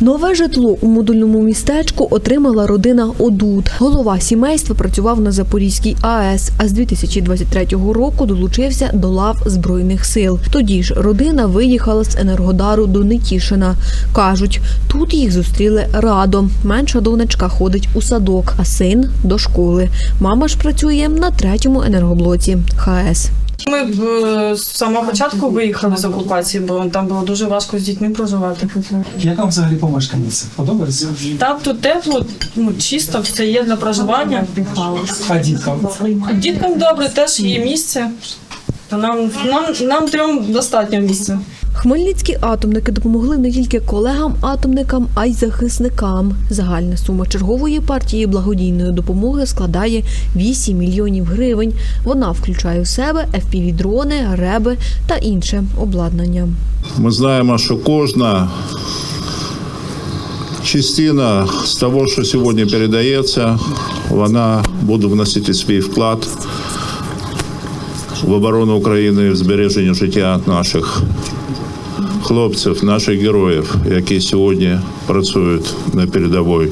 Нове житло у модульному містечку отримала родина Одуд. Голова сімейства працював на Запорізькій АЕС, а з 2023 року долучився до лав збройних сил. Тоді ж родина виїхала з Енергодару до Нетішина. кажуть, тут їх зустріли радо. Менша донечка ходить у садок, а син до школи. Мама ж працює на третьому енергоблоці ХАЕС. Ми б з самого початку виїхали з окупації, бо там було дуже важко з дітьми проживати. Як вам взагалі помешкання це? Подобається? Там тут тепло, ну чисто, все є для проживання. А діткам? Діткам добре, теж є місце. Нам, нам, нам трьом достатньо місця. Хмельницькі атомники допомогли не тільки колегам-атомникам, а й захисникам. Загальна сума чергової партії благодійної допомоги складає 8 мільйонів гривень. Вона включає в себе FPV-дрони, реби та інше обладнання. Ми знаємо, що кожна частина з того, що сьогодні передається, вона буде вносити свій вклад в оборону України, в збереження життя наших хлопців, наших героїв, які сьогодні працюють на передовій,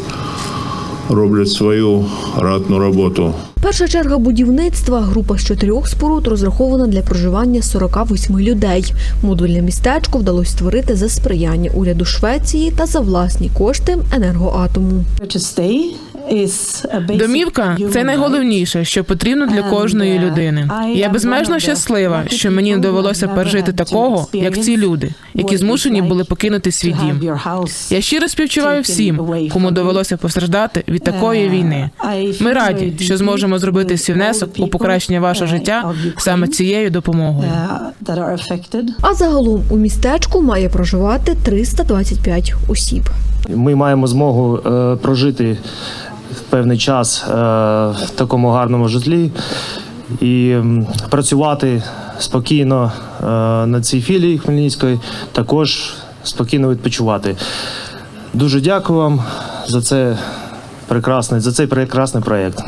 роблять свою ратну роботу. Перша черга будівництва група з чотирьох споруд розрахована для проживання 48 людей. Модульне містечко вдалося створити за сприяння уряду Швеції та за власні кошти енергоатому. Домівка це найголовніше, що потрібно для кожної людини. Я безмежно щаслива, що мені не довелося пережити такого, як ці люди, які змушені були покинути свій дім. Я щиро співчуваю всім, кому довелося постраждати від такої війни. Ми раді, що зможемо зробити свій внесок у покращення вашого життя саме цією допомогою. А загалом у містечку має проживати 325 осіб. Ми маємо змогу е, прожити певний час е, в такому гарному житлі і працювати спокійно е, на цій філії Хмельницької, також спокійно відпочивати. Дуже дякую вам за це прекрасний, за цей прекрасний проєкт.